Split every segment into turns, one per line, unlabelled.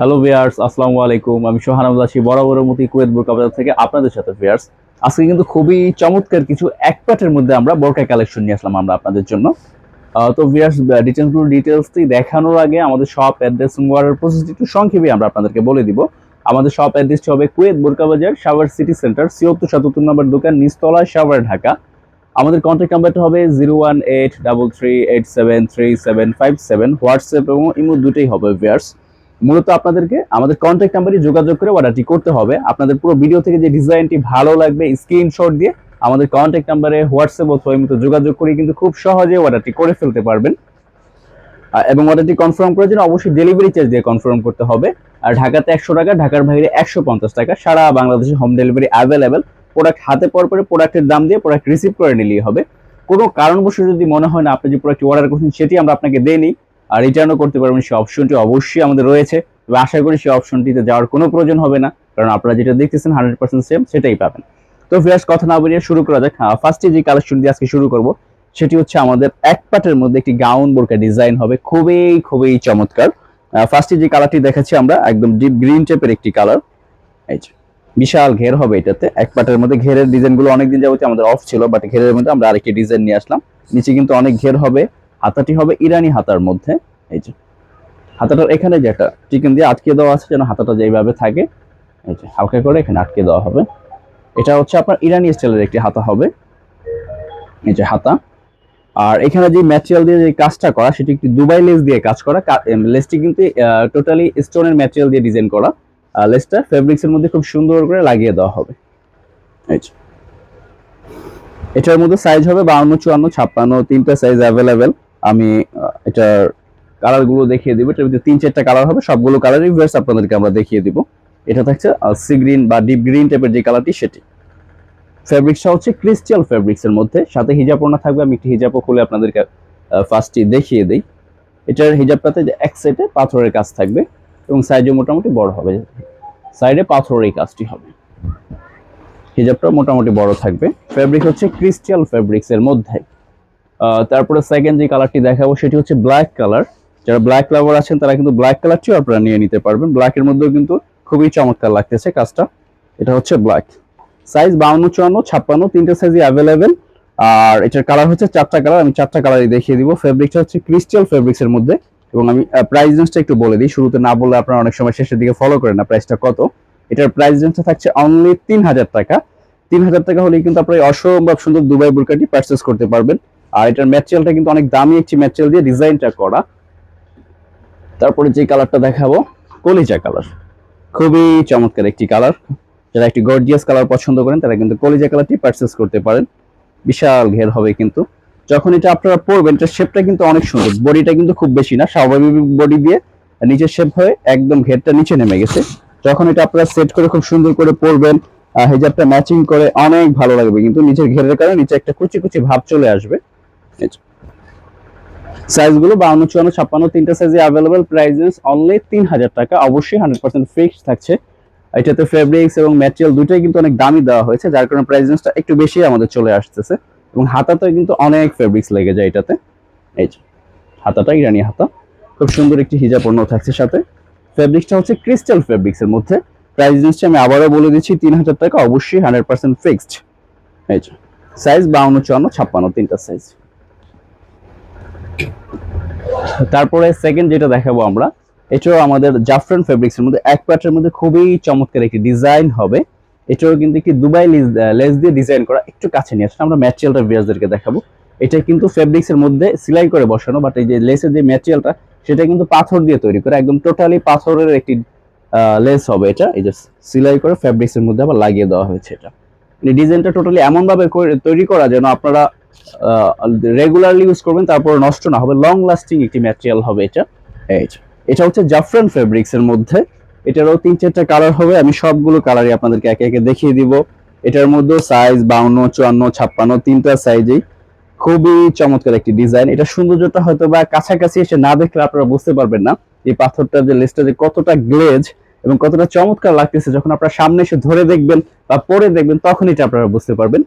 Hello viewers আসসালামু আলাইকুম আমি সোহান আছি বরাবরের মতো কুয়েত বোরকা বাজার থেকে আপনাদের সাথে ভিয়ার্স আজকে কিন্তু খুবই চমৎকার কিছু এক প্যাটের মধ্যে আমরা বোরকা কালেকশন নিয়ে আসলাম আমরা আপনাদের জন্য। তো ভিয়ার্স ডিটেলসগুলো ডিটেলসটি দেখানোর আগে আমাদের শপ অ্যাড্রেস ওয়ারের প্রসেসটি একটু সংক্ষেপে আমরা আপনাদেরকে বলে দিব। আমাদের শপ অ্যাড্রেসটি হবে কুয়েত বোরকা বাজার, সাভার সিটি সেন্টার ছিয়াত্তর সাতাত্তর নম্বর দোকান নিচতলা সাভার ঢাকা। আমাদের কন্ট্যাক্ট নাম্বারটা হবে zero one eight double three eight seven three seven five seven WhatsApp এবং ইমো দুটোই হবে ভিয়ার্স মূলত আপনাদেরকে আমাদের কন্ট্যাক্ট নাম্বারে যোগাযোগ করে অর্ডারটি করতে হবে। আপনাদের পুরো ভিডিও থেকে যে ডিজাইনটি ভালো লাগবে স্ক্রিনশট দিয়ে আমাদের কন্ট্যাক্ট নাম্বারে হোয়াটসঅ্যাপ অথবা মতো যোগাযোগ করে কিন্তু খুব সহজে অর্ডারটি করে ফেলতে পারবেন। এবং অর্ডারটি কনফার্ম করার জন্য অবশ্যই ডেলিভারি চার্জ দিয়ে কনফার্ম করতে হবে। আর ঢাকাতে একশো টাকা, ঢাকার বাইরে একশো পঞ্চাশ টাকা। সারা বাংলাদেশে হোম ডেলিভারি অ্যাভেলেবেল প্রোডাক্ট হাতে পাওয়ার পরে প্রোডাক্টের দাম দিয়ে প্রোডাক্ট রিসিভ করে নিলেই হবে। কোনো কারণবশত যদি মনে হয় না আপনি যে প্রোডাক্ট অর্ডার করছেন, সেটি আমরা আপনাকে দেইনি। আর রিটার্নও করতে পারবেন। সেই অপশনটি অবশ্যই আমাদের রয়েছে। তবে আশা করি সেই অপশনটিতে যাওয়ার কোনো প্রয়োজন হবে না। কারণ আপনারা যেটা দেখতেছেন হান্ড্রেড পার্সেন্ট সেম সেটাই পাবেন। তো ফিয়ার্স কথা না বলিয়ে শুরু করা যাক। ফার্স্টে যে কালেকশন দিয়ে আজকে শুরু করব, সেটি হচ্ছে আমাদের এক পাটের মধ্যে একটি গাউন বোরকা ডিজাইন হবে। খুবই খুবই চমৎকার। ফার্স্টে যে কালারটি দেখাচ্ছি আমরা, একদম ডিপ গ্রিন টাইপের একটি কালার এই যে, বিশাল ঘের হবে এটাতে। এক পাটের মধ্যে ঘেরের ডিজাইনগুলো অনেকদিন যাবতীয় আমাদের অফ ছিল বাট ঘেরের মধ্যে আমরা আরেকটি ডিজাইন নিয়ে আসলাম। নিচে কিন্তু অনেক ঘের হবে। হাতাটি হবে ইরানি হাতার মধ্যে। এই যে। হাতাটার এখানে যে একটা চিকেন দিয়ে আটকে দেওয়া আছে যেন হাতাটা যেইভাবে থাকে, এই যে, হালকা করে এখানে আটকে দেওয়া হবে। এটা হচ্ছে আপনার ইরানি স্টাইলের একটি হাতা হবে। এই যে হাতা। আর এখানে যে ম্যাটেরিয়াল দিয়ে যে কাজটা করা, সেটি একটি দুবাই লেস দিয়ে কাজ করা। লেসটি কিন্তু টোটালি স্টোনের ম্যাটেরিয়াল দিয়ে ডিজাইন করা। লেসটা ফেব্রিক্স এর মধ্যে খুব সুন্দর করে লাগিয়ে দেওয়া হবে। এই যে। এটার মধ্যে সাইজ হবে বাউন্ন চুয়ান্ন, ছাপ্পান্ন, তিনটা সাইজ অ্যাভেলেবেল আমি এটার কালারগুলো দেখিয়ে দিব। এটার মধ্যে তিন, চারটা কালার হবে। সবগুলো কালারই ভার্স আপনাদেরকে আমরা দেখিয়ে দিব। এটা থাকছে সি গ্রিন বা ডিপ গ্রিন টাইপের যে কালারটি সেটি। ফেব্রিক্সটা হচ্ছে ক্রিস্টাল ফেব্রিক্স এর মধ্যে। সাথে হিজাব ওড়না থাকবে। আমি একটি হিজাবও খুলে আপনাদেরকে ফার্স্টটি দেখিয়ে দিই। এটার হিজাবটাতে যে এক সাইডে পাথরের কাজ থাকবে এবং সাইজও মোটামুটি বড় হবে। সাইডে পাথরের এই কাজটি হবে। হিজাবটা মোটামুটি বড় থাকবে। ফেব্রিক হচ্ছে ক্রিস্টাল ফেব্রিক্স এর মধ্যে। তারপরে সেকেন্ড যে কালারটি দেখাবো, সেটি হচ্ছে ব্ল্যাক কালার যারা ব্ল্যাক লাভার আছেন, তারা কিন্তু ব্ল্যাক কালারটিও আপনারা নিয়ে নিতে পারবেন। ব্ল্যাক এর মধ্যেও কিন্তু খুবই চমৎকার লাগতেছে কাজটা। এটা হচ্ছে ব্ল্যাক সাইজ বাউন্ন, চুয়ান্ন, ছাপ্পান্ন, তিনটে সাইজই অ্যাভেলেবেল আর এটার কালার হচ্ছে চারটা কালার আমি চারটা কালারই দেখিয়ে দিব। ফেব্রিকটা হচ্ছে ক্রিস্টাল ফেব্রিক্স এর মধ্যে। এবং আমি প্রাইস রেঞ্জটা একটু বলে দিই। শুরুতে না বললে আপনারা অনেক সময় শেষের দিকে ফলো করেন না প্রাইসটা কত। এটার প্রাইস রেঞ্জটা থাকছে অনলি তিন হাজার টাকা। তিন হাজার টাকা হলেই কিন্তু আপনারা অসম্ভব সুন্দর দুবাই বুরকাটি পারচেস করতে পারবেন। আর এটার ম্যাটেরিয়ালটা কিন্তু অনেক দামি একটি ম্যাটেরিয়াল দিয়ে ডিজাইনটা করা। তারপরে যে কালারটা দেখাবো, কলিজা কালার। খুবই চমৎকার একটি কালার। যারা একটি গর্জিয়াস কালার পছন্দ করেন, তারা কিন্তু কলিজা কালারটি পারচেস করতে পারেন। বিশাল ঘের হবে কিন্তু। যখন এটা আপনারা পরবেন, এটা শেপটা কিন্তু অনেক সুন্দর। বডিটা কিন্তু খুব বেশি না, স্বাভাবিক বডি দিয়ে নিচের শেপ হয়ে একদম ঘেরটা নিচে নেমে গেছে। যখন এটা আপনারা সেট করে খুব সুন্দর করে পরবেন হিজাবটা ম্যাচিং করে, অনেক ভালো লাগবে। কিন্তু নিচের ঘেরের কারণে নিচে একটা কুচি কুচি ভাব চলে আসবে। সাইজগুলো বাউন্ন, চুয়ান্ন, ছাপ্পান্ন, তিনটা সাইজে অ্যাভেলেবল প্রাইসেস অনলি তিন হাজার টাকা। অবশ্যই হান্ড্রেড পার্সেন্ট ফিক্সড থাকছে। এটাতে ফেব্রিক্স এবং ম্যাটেরিয়াল দুটোই কিন্তু অনেক দামি দেওয়া হয়েছে, যার কারণে প্রাইসেসটা একটু বেশি আমাদের চলে আসতেছে। এবং হাতাতে কিন্তু অনেক ফেব্রিক্স লেগে যায় এটাতে। এই যে, হাতাটা, ইরানি হাতা। খুব সুন্দর একটি হিজাব পণ্য থাকছে সাথে। ফেব্রিক্সটা হচ্ছে ক্রিস্টাল ফেব্রিক্সের মধ্যে। প্রাইস রেঞ্জটা আমি আবারও বলে দিচ্ছি তিন হাজার টাকা। অবশ্যই হান্ড্রেড পার্সেন্ট ফিক্সড এই যে সাইজ বাউন্ন, চুয়ান্ন, ছাপ্পান্ন, তিনটা সাইজ তারপরে সেকেন্ড যেটা দেখাবো আমরা, এটাও আমাদের জাফরান ফেব্রিক্স এর মধ্যে, এক প্যাটের মধ্যে খুবই চমৎকার একটি ডিজাইন হবে। এটাও কিন্তু একটি দুবাই লেস দিয়ে ডিজাইন করা, একটু কাছে নিয়ে আসলে আমরা ম্যাটেরিয়ালটা ভিউয়ারদেরকে দেখাবো। এটা কিন্তু ফেব্রিক্স এর মধ্যে সেলাই করে বসানো বাট এই যে লেসের যে ম্যাটেরিয়ালটা সেটা কিন্তু পাথর দিয়ে তৈরি করা, একদম টোটালি পাথরের একটি লেস হবে এটা। এই যে সেলাই করে ফেব্রিক্স এর মধ্যে আবার লাগিয়ে দেওয়া হয়েছে এটা। মানে ডিজাইনটা টোটালি এমন ভাবে তৈরি করা যেন আপনারা রেগুলারলি ইউজ করবেন, তারপর নষ্ট না হবে লং লাস্টিং একটি ম্যাটেরিয়াল হবে এটা। এটা হচ্ছে জাফরান ফেব্রিক্স এর মধ্যে। এটারও তিন চারটা কালার হবে, আমি সবগুলো কালারই আপনাদেরকে একে একে দেখিয়ে দিব। এটার মধ্যে সাইজ বাউন্ন, চুয়ান্ন, ছাপ্পান্ন, তিনটা সাইজেই খুবই চমৎকার একটি ডিজাইন এটা সৌন্দর্যটা হয়তো বা কাছাকাছি এসে না দেখলে আপনারা বুঝতে পারবেন না। এই পাথরটা যে লেসটা যে কতটা গ্লেজ এবং কতটা চমৎকার লাগতেছে, যখন আপনারা সামনে এসে ধরে দেখবেন বা পরে দেখবেন, তখন এটা আপনারা বুঝতে পারবেন।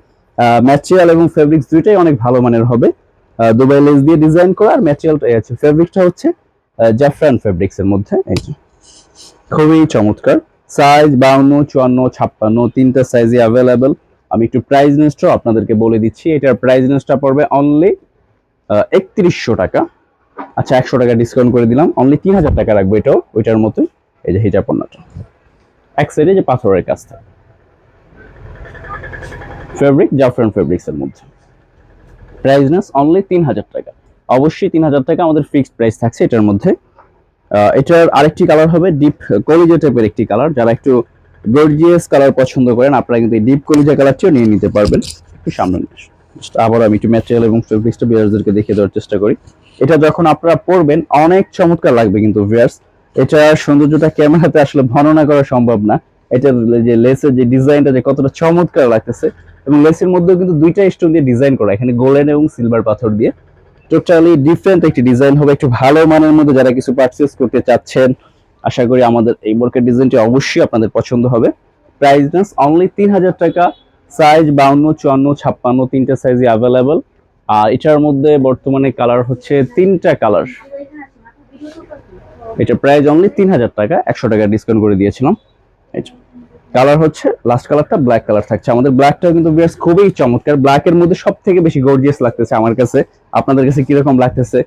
ম্যাটেরিয়াল এবং ফেব্রিক্স দুইটাই অনেক ভালো মানের হবে। দুবাই লেস দিয়ে ডিজাইন করা আর ম্যাটেরিয়ালটা আছে। ফেব্রিকটা হচ্ছে জাফরান ফেব্রিক্স এর মধ্যে খুবই চমৎকার। সাইজ বাউন্ন, চুয়ান্ন, ছাপ্পান্ন, তিনটা সাইজে অ্যাভেলেবেল আমি একটু প্রাইস লিস্টও আপনাদেরকে বলে দিচ্ছি। এটার প্রাইস লিস্টটা পড়বে অনলি একত্রিশশো টাকা। আচ্ছা একশো টাকা ডিসকাউন্ট করে দিলাম। অনলি তিন হাজার টাকা রাখব এটাও, ওইটার মতোই। এই যে হিজাব পণ্যটা। এক সাইডে যে পাথরের কাজ থাকে ফেব্রিক জাফরান ফেব্রিক্স এর মধ্যে। প্রাইসনেস অনলি তিন হাজার টাকা। অবশ্যই তিন হাজার টাকা আমাদের ফিক্সড প্রাইস থাকছে এটার মধ্যে। এটার আরেকটি কালার হবে ডিপ কলিজা টাইপের একটি কালার যারা একটু গর্জিয়াস কালার পছন্দ করেন, আপনারা কিন্তু ডিপ কলিজা কালারটিও নিয়ে নিতে পারবেন। একটু সামনে আবার আমি একটু ম্যাটেরিয়াল এবং ফেব্রিক্সটা বিয়ার্সদেরকে দেখিয়ে দেওয়ার চেষ্টা করি। এটা যখন আপনারা পরবেন, অনেক চমৎকার লাগবে কিন্তু ভিয়ার্স এটার সৌন্দর্যটা ক্যামেরাতে আসলে বর্ণনা করা সম্ভব না। এটার যে লেসের যে ডিজাইনটা যে কতটা চমৎকার লাগতেছে এবং লেসের মধ্যেও কিন্তু দুইটা স্টোন দিয়ে ডিজাইন করা। এখানে গোল্ডেন এবং সিলভার পাথর দিয়ে। টোটালি ডিফারেন্ট একটি ডিজাইন হবে, একটু ভালো মানের মধ্যে যারা কিছু পারচেস করতে চাচ্ছেন, আশা করি আমাদের এই বোরকের ডিজাইনটি অবশ্যই আপনাদের পছন্দ হবে। প্রাইস রেঞ্জ অনলি তিন হাজার টাকা সাইজ বাউন্ন, চুয়ান্ন, ছাপ্পান্ন, তিনটা সাইজই অ্যাভেলেবেল আর এটার মধ্যে বর্তমানে কালার হচ্ছে তিনটা কালার এটা প্রাইস অনলি তিন হাজার টাকা, একশো টাকা ডিসকাউন্ট করে দিয়েছিলাম। কালার হচ্ছে লাস্ট কালারটা ব্ল্যাক কালার থাকছে। আমাদের ব্ল্যাকটাও কিন্তু বেশ খুবই চমৎকার। ব্ল্যাক এর মধ্যে সব থেকে বেশি গর্জিয়াস লাগতেছে আমার কাছে। আপনাদের কাছে কীরকম লাগতেছে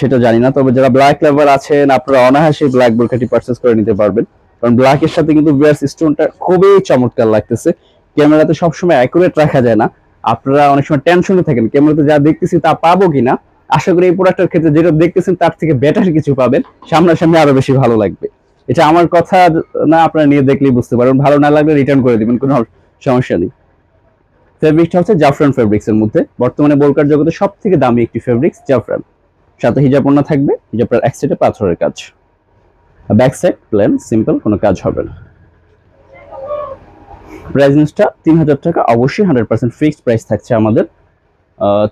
সেটা জানি না। তবে যারা ব্ল্যাক লাভার আছেন, আপনারা অনায়াসে ব্ল্যাক বোরকাটি পারচেস করে নিতে পারবেন। কারণ ব্ল্যাক এর সাথে কিন্তু বিয়ার্স স্টোনটা খুবই চমৎকার লাগতেছে। ক্যামেরাতে সবসময় অ্যাকুরেট রাখা যায় না। আপনারা অনেক সময় টেনশনে থাকেন। ক্যামেরাতে যা দেখতেছি তা পাবো কিনা? আশা করি এই প্রোডাক্টের ক্ষেত্রে যেটা দেখতেছেন, তার থেকে বেটার কিছু পাবেন। সামনাসামনি আরও বেশি ভালো লাগবে। এটা আমার কথা না, আপনারা নিয়ে দেখলেই বুঝতে পারবেন। ভালো না লাগলে রিটার্ন করে দিবেন, কোনো সমস্যা নেই। ফেব্রিক্সটা হচ্ছে জাফরান ফেব্রিক্স এর মধ্যে। বর্তমানে বোরকার জগতে সব থেকে দামি একটি ফেব্রিক্স জাফরান সাথে হিজাবনা থাকবে হিজাবটার এক সাইডে পাথরের কাজ। ব্যাক সাইড প্লেন সিম্পল কোনো কাজ হবে না। প্রাইসটা তিন হাজার টাকা, অবশ্যই হান্ড্রেড পার্সেন্ট ফিক্সড প্রাইস থাকছে আমাদের।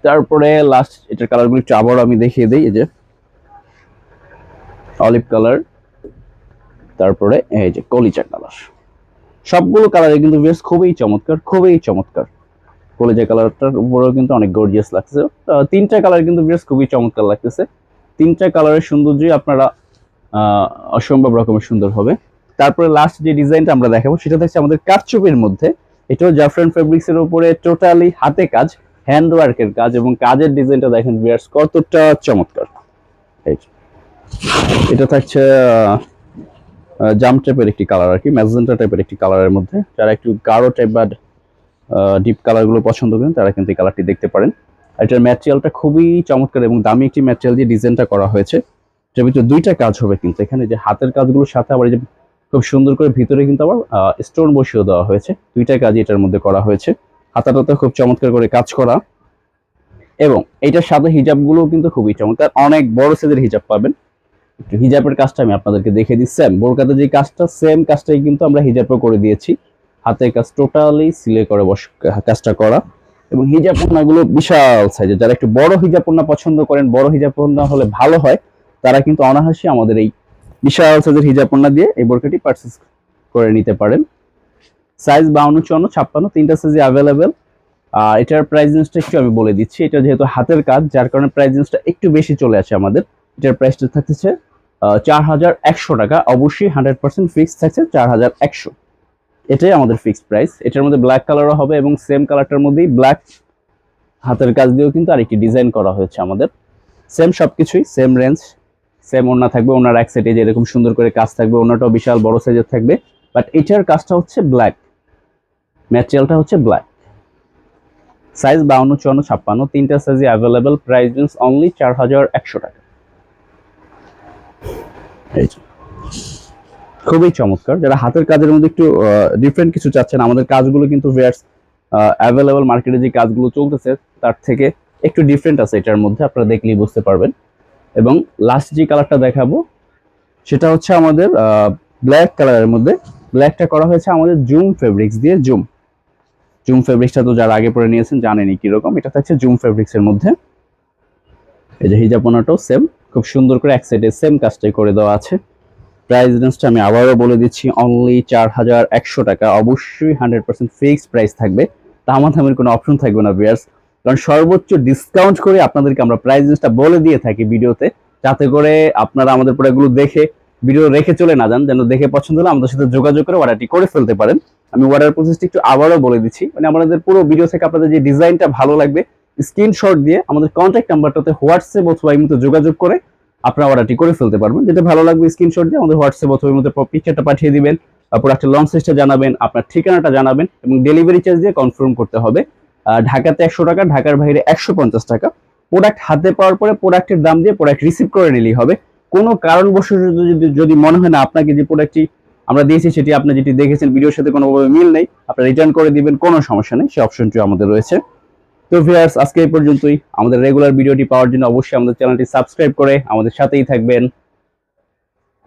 তারপরে লাস্ট এটার কালারগুলো একটু আবারও আমি দেখিয়ে দিই, এই যে অলিভ কালার তারপরে এই যে কলিজা কালার। সবগুলো কালারে কিন্তু বেশ খুবই চমৎকার খুবই চমৎকার। কলিজা কালারটার উপরেও কিন্তু অনেক গর্জিয়াস লাগছে। তিনটা কালার কিন্তু বেশ খুবই চমৎকার লাগতেছে। তিনটা কালারের সৌন্দর্যই আপনারা অসম্ভব রকমের সুন্দর হবে। তারপরে লাস্ট যে ডিজাইনটা আমরা দেখাবো, সেটা থাকছে আমাদের কারচুপির মধ্যে। এটাও জাফরান ফেব্রিক্স এর উপরে টোটালি হাতে কাজ হ্যান্ড ওয়ার্কের কাজ এবং কাজের ডিজাইনটা দেখেন বিয়ার্স কতটা চমৎকার। এটা থাকছে জাম টাইপের একটি কালার আর কি ম্যাজেন্টা টাইপের একটি কালারের মধ্যে। যারা একটু গাঢ় টাইপ বা ডিপ কালারগুলো পছন্দ করেন, তারা কিন্তু এই কালারটি দেখতে পারেন। এটার ম্যাটেরিয়ালটা খুবই চমৎকার এবং দামি একটি ম্যাটেরিয়াল দিয়ে ডিজাইনটা করা হয়েছে। এটার ভিতরে দুইটা কাজ হবে কিন্তু, এখানে যে হাতের কাজগুলোর সাথে আবার যে খুব সুন্দর করে ভিতরে কিন্তু আবার স্টোন বসিয়ে দেওয়া হয়েছে। দুইটা কাজই এটার মধ্যে করা হয়েছে। হাতাটাতে খুব চমৎকার করে কাজ করা। এবং এটার সাথে হিজাবগুলো কিন্তু খুবই চমৎকার। অনেক বড় সাইজের হিজাব পাবেন। হিজাবের কাজটা আমি আপনাদেরকে দেখে দিই। সেম বোরকাতে যে কাজটা সেম কাজটাই কিন্তু আমরা হিজাবও করে দিয়েছি। হাতের কাজ টোটালি সিলে করে বস, কাজটা করা। এবং হিজাব পণ্যগুলো বিশাল সাইজের যারা একটু বড় হিজাব পণ্য পছন্দ করেন, বড় হিজাব পণ্য হলে ভালো হয়, তারা কিন্তু অনাহাসি আমাদের এই বিশাল সাইজের হিজাব পণ্য দিয়ে এই বোরকাটি পারচেস করে নিতে পারেন। সাইজ বাউন্ন, চুয়ান্ন, ছাপ্পান্ন, তিনটা সাইজে অ্যাভেলেবেল আর এটার প্রাইস রেঞ্জটা একটু আমি বলে দিচ্ছি। এটা যেহেতু হাতের কাজ, যার কারণে প্রাইস রেঞ্জটা একটু বেশি চলে আসে আমাদের। এটার প্রাইসটা থাকতেছে চার হাজার একশো টাকা। অবশ্যই হান্ড্রেড পার্সেন্ট ফিক্স থাকছে চার হাজার একশো। এটাই আমাদের ফিক্সড প্রাইস এটার মধ্যে ব্ল্যাক কালারও হবে এবং সেম কালারটার মধ্যেই ব্ল্যাক হাতের কাজ দিয়েও কিন্তু আরেকটি ডিজাইন করা হয়েছে আমাদের। সেম সবকিছুই সেম রেঞ্জ সেম ওনা থাকবে ওনার এক সাইডে যেরকম সুন্দর করে কাজ থাকবে ওনাটাও বিশাল বড় সাইজের থাকবে। বাট এটার কাজটা হচ্ছে ব্ল্যাক ম্যাটেরিয়ালটা হচ্ছে ব্ল্যাক সাইজ বাউন্ন, চুয়ান্ন, ছাপ্পান্ন, তিনটা সাইজে অ্যাভেলেবেল প্রাইস রেঞ্জ অনলি চার হাজার একশো টাকা। খুবই চমৎকার। যারা হাতের কাজের মধ্যে একটু ডিফারেন্ট কিছু চাচ্ছেন, আমাদের কাজগুলো কিন্তু ভিয়ার্স অ্যাভেলেবল মার্কেটে যে কাজগুলো চলতেছে, তার থেকে একটু ডিফারেন্ট আছে এটার মধ্যে, আপনারা দেখলেই বুঝতে পারবেন। এবং লাস্ট যে কালারটা দেখাবো, সেটা হচ্ছে আমাদের ব্ল্যাক কালারের মধ্যে। ব্ল্যাকটা করা হয়েছে আমাদের জুম ফেব্রিক্স দিয়ে জুম জুম ফেব্রিক্সটা তো যারা আগে পরে নিয়েছেন, জানেনই কীরকম। এটা থাকছে জুম ফেব্রিক্স এর মধ্যে। এই যে হিজাপনাটাও সেম খুব সুন্দর করে এক সাইডে সেম কাজটাই করে দেওয়া আছে। প্রাইস রেঞ্জটা আমি আবারও বলে দিচ্ছি অনলি চার হাজার একশো টাকা। অবশ্যই হান্ড্রেড পার্সেন্ট ফিক্সড প্রাইস থাকবে। দামাদামের কোনো অপশন থাকবে না বিয়ার্স কারণ সর্বোচ্চ ডিসকাউন্ট করে আপনাদেরকে আমরা প্রাইস রেঞ্জটা বলে দিয়ে থাকি ভিডিওতে, যাতে করে আপনারা আমাদের প্রোডাক্টগুলো দেখে, ভিডিও রেখে চলে না যান, যেন দেখে পছন্দ হলে আমাদের সাথে যোগাযোগ করে অর্ডারটি করে ফেলতে পারেন। আমি অর্ডার প্রসেসটি একটু আবারও বলে দিচ্ছি। মানে আমাদের পুরো ভিডিও থেকে আপনাদের যে ডিজাইনটা ভালো লাগবে স্ক্রিনশট দিয়ে আমাদের কন্ট্যাক্ট নাম্বারটাতে হোয়াটসঅ্যাপ অথবা এই মতো যোগাযোগ করে আপনারা অর্ডারটি করে ফেলতে পারবেন। যেটা ভালো লাগবে স্ক্রিনশট দিয়ে, আমাদের হোয়াটসঅ্যাপ অথবা এই মতো পিকচারটা পাঠিয়ে দিবেন তারপর একটা লং সাইজটা জানাবেন, আপনার ঠিকানাটা জানাবেন এবং ডেলিভারি চার্জ দিয়ে কনফার্ম করতে হবে। ঢাকাতে একশো টাকা, ঢাকার বাইরে একশো পঞ্চাশ টাকা। প্রোডাক্ট হাতে পাওয়ার পরে প্রোডাক্টের দাম দিয়ে প্রোডাক্ট রিসিভ করে নিলেই হবে। কোনো কারণবশত যদি যদি মনে হয় না আপনাকে যে প্রোডাক্টটি আমরা দিয়েছি, সেটি আপনি যেটি দেখেছেন ভিডিওর সাথে কোনোভাবে মিল নেই, আপনি রিটার্ন করে দিবেন, কোনো সমস্যা নেই সেই অপশনটিও আমাদের রয়েছে। তো ভিউয়ার্স, আজকে এই পর্যন্তই। আমাদের রেগুলার ভিডিওটি পাওয়ার জন্য অবশ্যই আমাদের চ্যানেলটি সাবস্ক্রাইব করে আমাদের সাথেই থাকবেন।